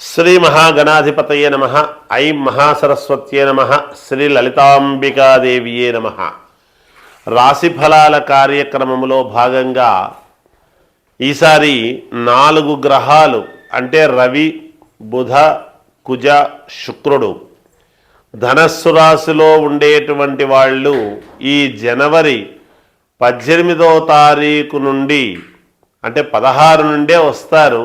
శ్రీ మహాగణాధిపతయే నమ ఐం మహాసరస్వత్యే నమ శ్రీ లలితాంబికాదేవియే నమ. రాశిఫలాల కార్యక్రమంలో భాగంగా ఈసారి నాలుగు గ్రహాలు అంటే రవి బుధ కుజ శుక్రుడు ధనస్సు రాశిలో ఉండేటువంటి వాళ్ళు ఈ జనవరి పద్దెనిమిదో తారీఖు నుండి అంటే పదహారు నుండే వస్తారు.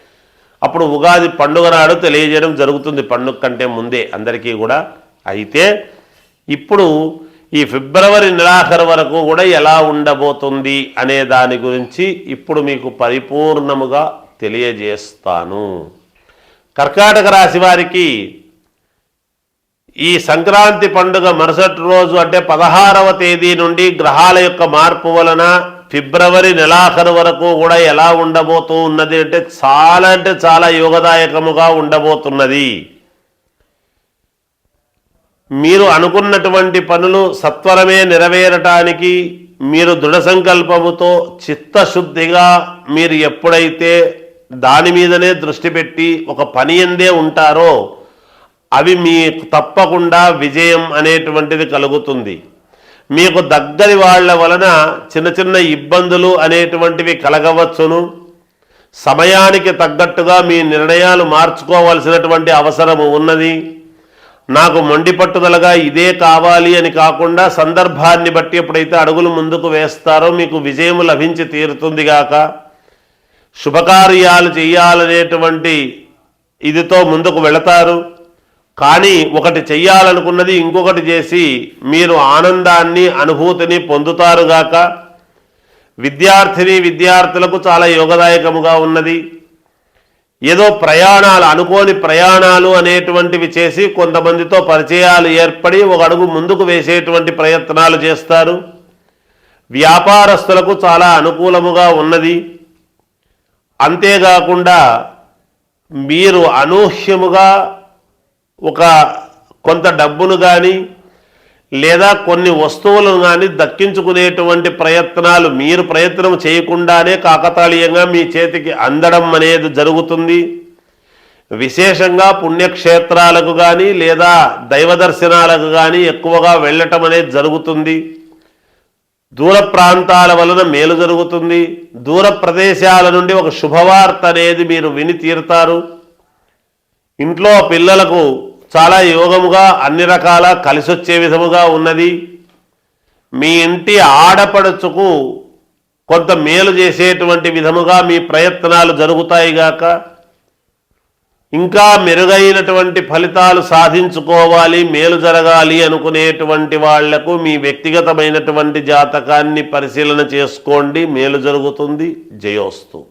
అప్పుడు ఉగాది పండుగ నాడు తెలియజేయడం జరుగుతుంది పండుగ కంటే ముందే అందరికీ కూడా. అయితే ఇప్పుడు ఈ ఫిబ్రవరి నెలాఖరు వరకు కూడా ఎలా ఉండబోతుంది అనే దాని గురించి ఇప్పుడు మీకు పరిపూర్ణముగా తెలియజేస్తాను. కర్కాటక రాశి వారికి ఈ సంక్రాంతి పండుగ మరుసటి రోజు అంటే పదహారవ తేదీ నుండి గ్రహాల యొక్క మార్పు వలన ఫిబ్రవరి నెలాఖరు వరకు కూడా ఎలా ఉండబోతూ ఉన్నది అంటే చాలా అంటే చాలా యోగదాయకముగా ఉండబోతున్నది. మీరు అనుకున్నటువంటి పనులు సత్వరమే నెరవేరటానికి మీరు దృఢ సంకల్పముతో చిత్తశుద్ధిగా మీరు ఎప్పుడైతే దాని మీదనే దృష్టి పెట్టి ఒక పని ఎందే ఉంటారో అవి మీ తప్పకుండా విజయం అనేటువంటిది కలుగుతుంది. మీకు దగ్గరి వాళ్ళ వలన చిన్న చిన్న ఇబ్బందులు అనేటువంటివి కలగవచ్చును. సమయానికి తగ్గట్టుగా మీ నిర్ణయాలు మార్చుకోవాల్సినటువంటి అవసరము ఉన్నది. నాకు మొండి పట్టుదలగా ఇదే కావాలి అని కాకుండా సందర్భాన్ని బట్టి ఎప్పుడైతే అడుగులు ముందుకు వేస్తారో మీకు విజయం లభించి తీరుతుందిగాక శుభకార్యాలు చేయాలనేటువంటి ఇదితో ముందుకు వెళతారు. కానీ ఒకటి చెయ్యాలనుకున్నది ఇంకొకటి చేసి మీరు ఆనందాన్ని అనుభూతిని పొందుతారుగాక విద్యార్థిని విద్యార్థులకు చాలా యోగదాయకముగా ఉన్నది. ఏదో ప్రయాణాలు అనుకోని ప్రయాణాలు అనేటువంటివి చేసి కొంతమందితో పరిచయాలు ఏర్పడి ఒక అడుగు ముందుకు వేసేటువంటి ప్రయత్నాలు చేస్తారు. వ్యాపారస్తులకు చాలా అనుకూలముగా ఉన్నది. అంతేకాకుండా మీరు అనూహ్యముగా ఒక కొంత డబ్బును కానీ లేదా కొన్ని వస్తువులను కానీ దక్కించుకునేటువంటి ప్రయత్నాలు మీరు ప్రయత్నం చేయకుండానే కాకతాళీయంగా మీ చేతికి అందడం అనేది జరుగుతుంది. విశేషంగా పుణ్యక్షేత్రాలకు కానీ లేదా దైవ దర్శనాలకు కానీ ఎక్కువగా వెళ్ళటం అనేది జరుగుతుంది. దూర ప్రాంతాల వలన మేలు జరుగుతుంది. దూర ప్రదేశాల నుండి ఒక శుభవార్త అనేది మీరు విని తీరుతారు. ఇంట్లో పిల్లలకు చాలా యోగముగా అన్ని రకాల కలిసొచ్చే విధముగా ఉన్నది. మీ ఇంటి ఆడపడుచుకు కొంత మేలు చేసేటువంటి విధముగా మీ ప్రయత్నాలు జరుగుతాయి గాక. ఇంకా మెరుగైనటువంటి ఫలితాలు సాధించుకోవాలి మేలు జరగాలి అనుకునేటువంటి వాళ్ళకు మీ వ్యక్తిగతమైనటువంటి జాతకాన్ని పరిశీలన చేసుకోండి. మేలు జరుగుతుంది. జయోస్తు.